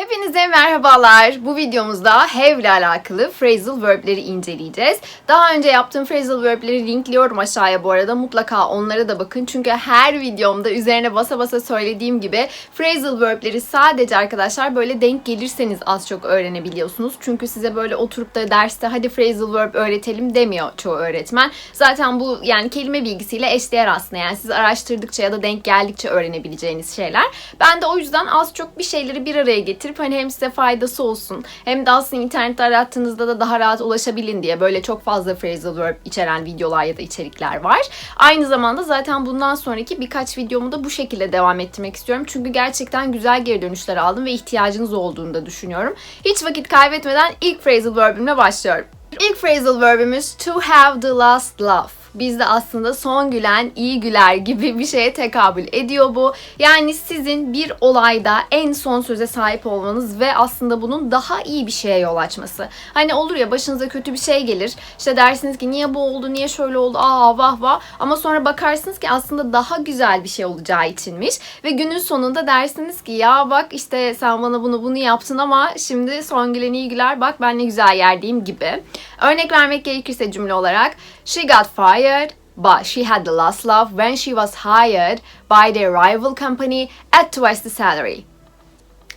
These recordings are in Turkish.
Hepinize merhabalar. Bu videomuzda have ile alakalı phrasal verb'leri inceleyeceğiz. Daha önce yaptığım phrasal verb'leri linkliyorum aşağıya bu arada. Mutlaka onlara da bakın. Çünkü her videomda üzerine basa basa söylediğim gibi phrasal verb'leri sadece arkadaşlar böyle denk gelirseniz az çok öğrenebiliyorsunuz. Çünkü size böyle oturup da derste hadi phrasal verb öğretelim demiyor çoğu öğretmen. Zaten bu yani kelime bilgisiyle eşdeğer aslında. Yani siz araştırdıkça ya da denk geldikçe öğrenebileceğiniz şeyler. Ben de o yüzden az çok bir şeyleri bir araya getirip hani hem size faydası olsun hem de aslında internette arattığınızda da daha rahat ulaşabilin diye böyle çok fazla phrasal verb içeren videolar ya da içerikler var. Aynı zamanda zaten bundan sonraki birkaç videomu da bu şekilde devam ettirmek istiyorum. Çünkü gerçekten güzel geri dönüşler aldım ve ihtiyacınız olduğunu da düşünüyorum. Hiç vakit kaybetmeden ilk phrasal verbimle başlıyorum. İlk phrasal verbimiz to have the last laugh. Bizde aslında son gülen iyi güler gibi bir şeye tekabül ediyor bu. Yani sizin bir olayda en son söze sahip olmanız ve aslında bunun daha iyi bir şeye yol açması. Hani olur ya başınıza kötü bir şey gelir. İşte dersiniz ki niye bu oldu, niye şöyle oldu, aa vah vah. Ama sonra bakarsınız ki aslında daha güzel bir şey olacağı içinmiş. Ve günün sonunda dersiniz ki ya bak işte sen bana bunu bunu yaptın ama şimdi son gülen iyi güler bak ben ne güzel yerdeyim gibi. Örnek vermek gerekirse cümle olarak She got fired but she had the last laugh when she was hired by their rival company at twice the salary.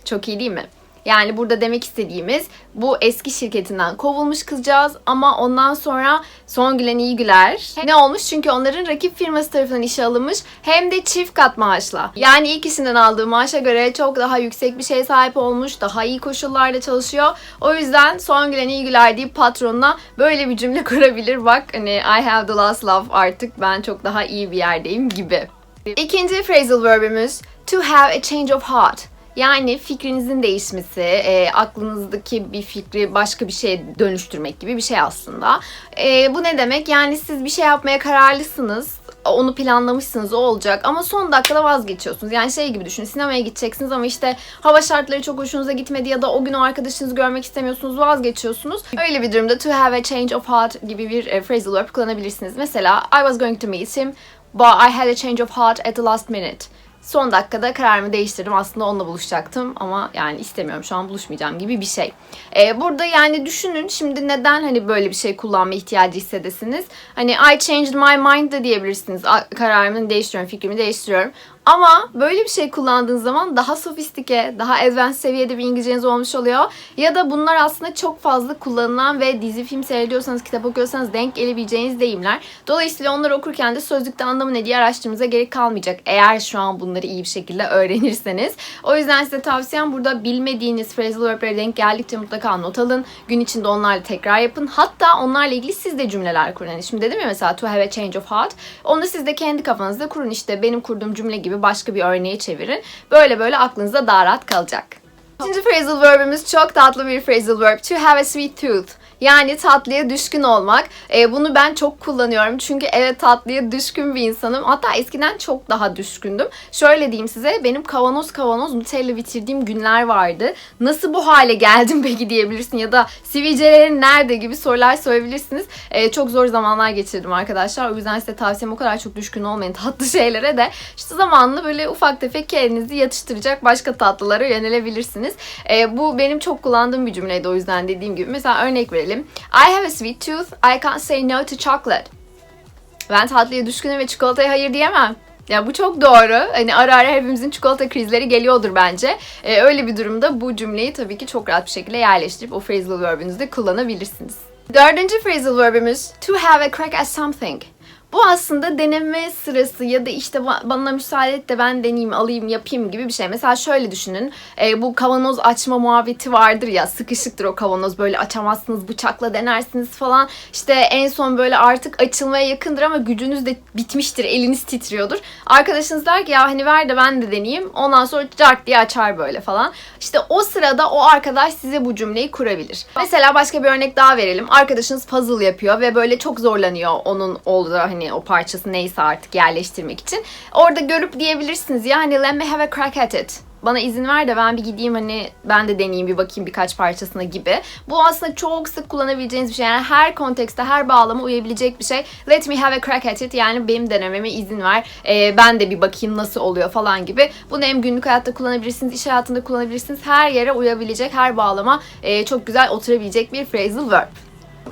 Çok iyi değil mi? Yani burada demek istediğimiz bu eski şirketinden kovulmuş kızcağız ama ondan sonra son gülen iyi güler. Ne olmuş? Çünkü onların rakip firması tarafından işe alınmış hem de çift kat maaşla. Yani ilk işinden aldığı maaşa göre çok daha yüksek bir şeye sahip olmuş, daha iyi koşullarda çalışıyor. O yüzden son gülen iyi güler deyip patronuna böyle bir cümle kurabilir. Bak hani I have the last laugh artık ben çok daha iyi bir yerdeyim gibi. İkinci phrasal verbimiz to have a change of heart. Yani fikrinizin değişmesi, e, aklınızdaki bir fikri başka bir şeye dönüştürmek gibi bir şey aslında. E, bu ne demek? Yani siz bir şey yapmaya kararlısınız, onu planlamışsınız o olacak ama son dakikada vazgeçiyorsunuz. Yani şey gibi düşünün sinemaya gideceksiniz ama işte hava şartları çok hoşunuza gitmedi ya da o gün o arkadaşınızı görmek istemiyorsunuz vazgeçiyorsunuz. Öyle bir durumda to have a change of heart gibi bir e, phrasal verb kullanabilirsiniz. Mesela I was going to meet him but I had a change of heart at the last minute son dakikada kararımı değiştirdim. Aslında onunla buluşacaktım ama yani istemiyorum şu an buluşmayacağım gibi bir şey. Ee, burada yani düşünün şimdi neden hani böyle bir şey kullanma ihtiyacı hissedesiniz. Hani I changed my mind da diyebilirsiniz. Kararımı değiştiriyorum, fikrimi değiştiriyorum. Ama böyle bir şey kullandığınız zaman daha sofistike, daha advanced seviyede bir İngilizceniz olmuş oluyor. Ya da bunlar aslında çok fazla kullanılan ve dizi film seyrediyorsanız, kitap okuyorsanız denk gelebileceğiniz deyimler. Dolayısıyla onları okurken de sözlükte anlamı ne diye araştırmanıza gerek kalmayacak. Eğer şu an bunları iyi bir şekilde öğrenirseniz. O yüzden size tavsiyem burada bilmediğiniz phrasal verb'lere denk geldikçe mutlaka not alın. Gün içinde onlarla tekrar yapın. Hatta onlarla ilgili siz de cümleler kurun. Yani şimdi dedim ya mesela to have a change of heart. Onu siz de kendi kafanızda kurun. İşte benim kurduğum cümle gibi gibi başka bir örneği çevirin. Böyle böyle aklınızda daha rahat kalacak. İkinci phrasal verbimiz çok tatlı bir phrasal verb. To have a sweet tooth. Yani tatlıya düşkün olmak. E, bunu ben çok kullanıyorum. Çünkü evet tatlıya düşkün bir insanım. Hatta eskiden çok daha düşkündüm. Şöyle diyeyim size. Benim kavanoz kavanoz Nutella bitirdiğim günler vardı. Nasıl bu hale geldim peki diyebilirsin. Ya da sivilcelerin nerede gibi sorular sorabilirsiniz. E, çok zor zamanlar geçirdim arkadaşlar. O yüzden size tavsiyem o kadar çok düşkün olmayın tatlı şeylere de. İşte zamanla böyle ufak tefek kendinizi yatıştıracak başka tatlılara yönelebilirsiniz. E, bu benim çok kullandığım bir cümleydi o yüzden dediğim gibi. Mesela örnek verelim verelim. I have a sweet tooth. I can't say no to chocolate. Ben tatlıya düşkünüm ve çikolataya hayır diyemem. Ya bu çok doğru. Hani ara ara hepimizin çikolata krizleri geliyordur bence. Ee, öyle bir durumda bu cümleyi tabii ki çok rahat bir şekilde yerleştirip o phrasal verb'ünüzde kullanabilirsiniz. Dördüncü phrasal verbimiz to have a crack at something. Bu aslında deneme sırası ya da işte bana müsaade et de ben deneyeyim, alayım, yapayım gibi bir şey. Mesela şöyle düşünün. E, bu kavanoz açma muhabbeti vardır ya. Sıkışıktır o kavanoz. Böyle açamazsınız, bıçakla denersiniz falan. İşte en son böyle artık açılmaya yakındır ama gücünüz de bitmiştir. Eliniz titriyordur. Arkadaşınız der ki ya hani ver de ben de deneyeyim. Ondan sonra cart diye açar böyle falan. İşte o sırada o arkadaş size bu cümleyi kurabilir. Mesela başka bir örnek daha verelim. Arkadaşınız puzzle yapıyor ve böyle çok zorlanıyor onun olduğu hani hani o parçası neyse artık yerleştirmek için. Orada görüp diyebilirsiniz ya hani let me have a crack at it. bana izin ver de ben bir gideyim hani ben de deneyeyim bir bakayım birkaç parçasına gibi. Bu aslında çok sık kullanabileceğiniz bir şey. Yani her kontekste, her bağlama uyabilecek bir şey. Let me have a crack at it yani benim denememe izin ver. Ee, ben de bir bakayım nasıl oluyor falan gibi. Bunu hem günlük hayatta kullanabilirsiniz, iş hayatında kullanabilirsiniz. Her yere uyabilecek, her bağlama e, çok güzel oturabilecek bir phrasal verb.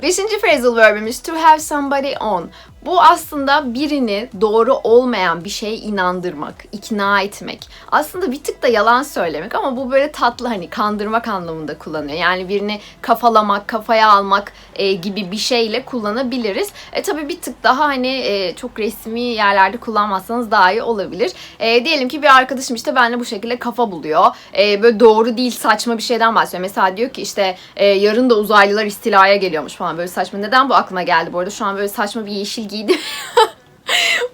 Beşinci phrasal verbimiz to have somebody on. Bu aslında birini doğru olmayan bir şeye inandırmak, ikna etmek. Aslında bir tık da yalan söylemek ama bu böyle tatlı hani kandırmak anlamında kullanıyor. Yani birini kafalamak, kafaya almak e, gibi bir şeyle kullanabiliriz. E tabii bir tık daha hani e, çok resmi yerlerde kullanmazsanız daha iyi olabilir. E, diyelim ki bir arkadaşım işte benimle bu şekilde kafa buluyor. E, böyle doğru değil saçma bir şeyden bahsediyor. Mesela diyor ki işte e, yarın da uzaylılar istilaya geliyormuş falan böyle saçma. Neden bu aklıma geldi bu arada? Şu an böyle saçma bir yeşil giydim.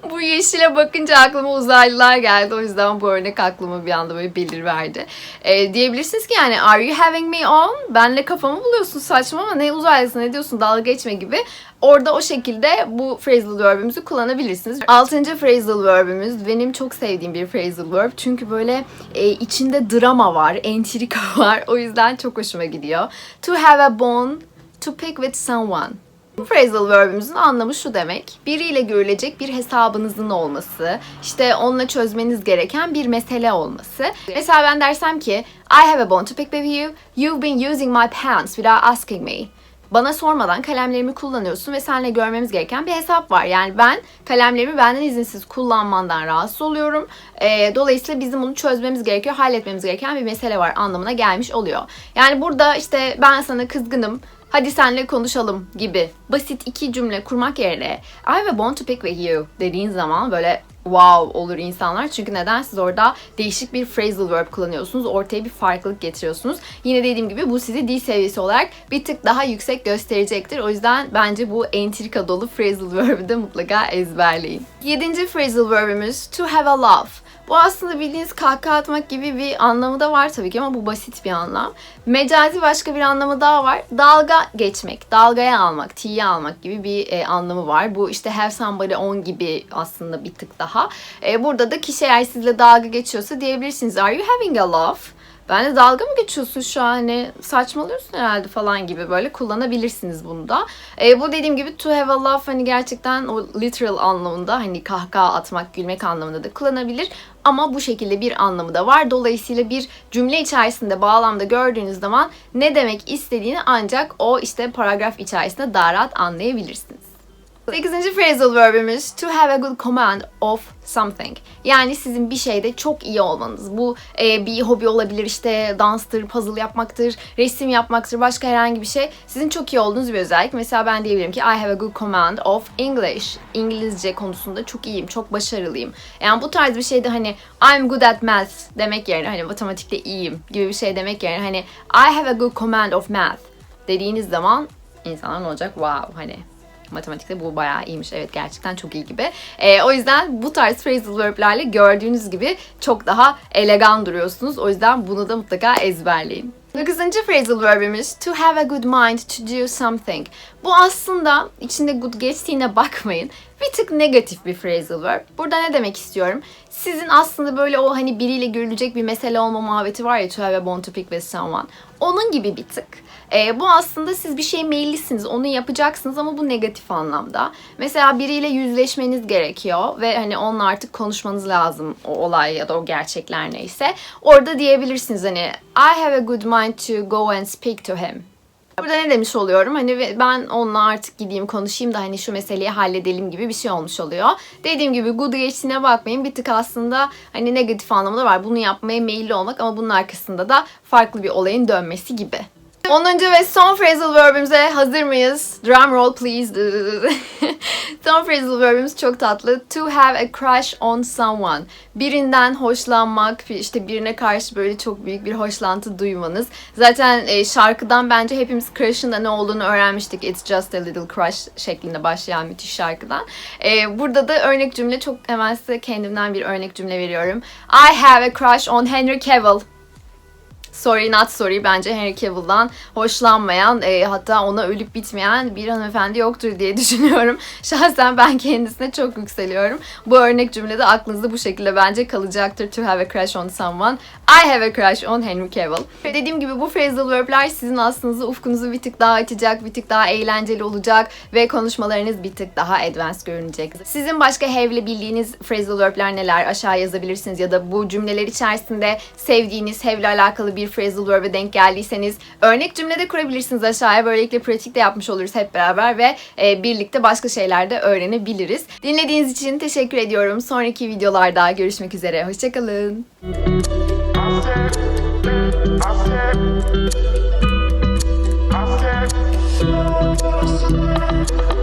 bu yeşile bakınca aklıma uzaylılar geldi. O yüzden bu örnek aklıma bir anda böyle belir verdi. Ee, diyebilirsiniz ki yani are you having me on? Benle kafamı buluyorsun saçma ama ne uzaylısı ne diyorsun dalga geçme gibi. Orada o şekilde bu phrasal verb'imizi kullanabilirsiniz. Altıncı phrasal verb'imiz benim çok sevdiğim bir phrasal verb. Çünkü böyle e, içinde drama var, entrika var. O yüzden çok hoşuma gidiyor. To have a bone to pick with someone. Bu phrasal verb'imizin anlamı şu demek. Biriyle görülecek bir hesabınızın olması, işte onunla çözmeniz gereken bir mesele olması. Mesela ben dersem ki I have a bone to pick with you. You've been using my pens without asking me. Bana sormadan kalemlerimi kullanıyorsun ve seninle görmemiz gereken bir hesap var. Yani ben kalemlerimi benden izinsiz kullanmandan rahatsız oluyorum. Ee, dolayısıyla bizim bunu çözmemiz gerekiyor, halletmemiz gereken bir mesele var anlamına gelmiş oluyor. Yani burada işte ben sana kızgınım, hadi senle konuşalım gibi basit iki cümle kurmak yerine I bone to pick with you dediğin zaman böyle wow olur insanlar. Çünkü neden siz orada değişik bir phrasal verb kullanıyorsunuz. Ortaya bir farklılık getiriyorsunuz. Yine dediğim gibi bu sizi dil seviyesi olarak bir tık daha yüksek gösterecektir. O yüzden bence bu entrika dolu phrasal verb'i de mutlaka ezberleyin. Yedinci phrasal verb'imiz to have a laugh. Bu aslında bildiğiniz kahkaha atmak gibi bir anlamı da var tabii ki ama bu basit bir anlam. Mecazi başka bir anlamı daha var. Dalga geçmek, dalgaya almak, tiye almak gibi bir e, anlamı var. Bu işte have somebody on gibi aslında bir tık daha. E, burada da kişi eğer sizle dalga geçiyorsa diyebilirsiniz. Are you having a laugh? Ben de dalga mı geçiyorsun şu an hani saçmalıyorsun herhalde falan gibi böyle kullanabilirsiniz bunu da. E, bu dediğim gibi to have a laugh hani gerçekten o literal anlamında hani kahkaha atmak, gülmek anlamında da kullanabilir. Ama bu şekilde bir anlamı da var. Dolayısıyla bir cümle içerisinde bağlamda gördüğünüz zaman ne demek istediğini ancak o işte paragraf içerisinde daha rahat anlayabilirsiniz. Sekizinci phrasal verbimiz to have a good command of something. Yani sizin bir şeyde çok iyi olmanız. Bu e, bir hobi olabilir işte danstır, puzzle yapmaktır, resim yapmaktır, başka herhangi bir şey. Sizin çok iyi olduğunuz bir özellik. Mesela ben diyebilirim ki I have a good command of English. İngilizce konusunda çok iyiyim, çok başarılıyım. Yani bu tarz bir şeyde hani I'm good at math demek yerine hani matematikte iyiyim gibi bir şey demek yerine hani I have a good command of math dediğiniz zaman insanlar olacak? Wow hani matematikte bu bayağı iyiymiş. Evet gerçekten çok iyi gibi. Ee, o yüzden bu tarz phrasal verb'lerle gördüğünüz gibi çok daha elegan duruyorsunuz. O yüzden bunu da mutlaka ezberleyin. Dokuzuncu phrasal verbimiz to have a good mind to do something. Bu aslında içinde good geçtiğine bakmayın. Bir tık negatif bir phrasal verb. Burada ne demek istiyorum? Sizin aslında böyle o hani biriyle görülecek bir mesele olma muhabbeti var ya to have a bone to pick with someone. Onun gibi bir tık. E, bu aslında siz bir şey meyillisiniz, onu yapacaksınız ama bu negatif anlamda. Mesela biriyle yüzleşmeniz gerekiyor ve hani onunla artık konuşmanız lazım o olay ya da o gerçekler neyse. Orada diyebilirsiniz hani I have a good mind to go and speak to him. Burada ne demiş oluyorum? Hani ben onunla artık gideyim konuşayım da hani şu meseleyi halledelim gibi bir şey olmuş oluyor. Dediğim gibi good geçtiğine bakmayın. Bir tık aslında hani negatif anlamda var. Bunu yapmaya meyilli olmak ama bunun arkasında da farklı bir olayın dönmesi gibi. 10. ve son phrasal verbimize hazır mıyız? Drum roll please. son phrasal verbimiz çok tatlı. To have a crush on someone. Birinden hoşlanmak, işte birine karşı böyle çok büyük bir hoşlantı duymanız. Zaten e, şarkıdan bence hepimiz crush'ın da ne olduğunu öğrenmiştik. It's just a little crush şeklinde başlayan müthiş şarkıdan. E, burada da örnek cümle çok hemen size kendimden bir örnek cümle veriyorum. I have a crush on Henry Cavill. Sorry not sorry bence Henry Cavill'dan hoşlanmayan e, hatta ona ölüp bitmeyen bir hanımefendi yoktur diye düşünüyorum. Şahsen ben kendisine çok yükseliyorum. Bu örnek cümlede aklınızda bu şekilde bence kalacaktır. To have a crush on someone. I have a crush on Henry Cavill. Ve dediğim gibi bu phrasal verb'ler sizin aslınızda ufkunuzu bir tık daha açacak, bir tık daha eğlenceli olacak ve konuşmalarınız bir tık daha advanced görünecek. Sizin başka have'le bildiğiniz phrasal verb'ler neler? Aşağı yazabilirsiniz ya da bu cümleler içerisinde sevdiğiniz have'le alakalı bir bir phrasal verb'e denk geldiyseniz örnek cümlede kurabilirsiniz aşağıya. Böylelikle pratik de yapmış oluruz hep beraber ve e, birlikte başka şeyler de öğrenebiliriz. Dinlediğiniz için teşekkür ediyorum. Sonraki videolarda görüşmek üzere. Hoşçakalın. Thank.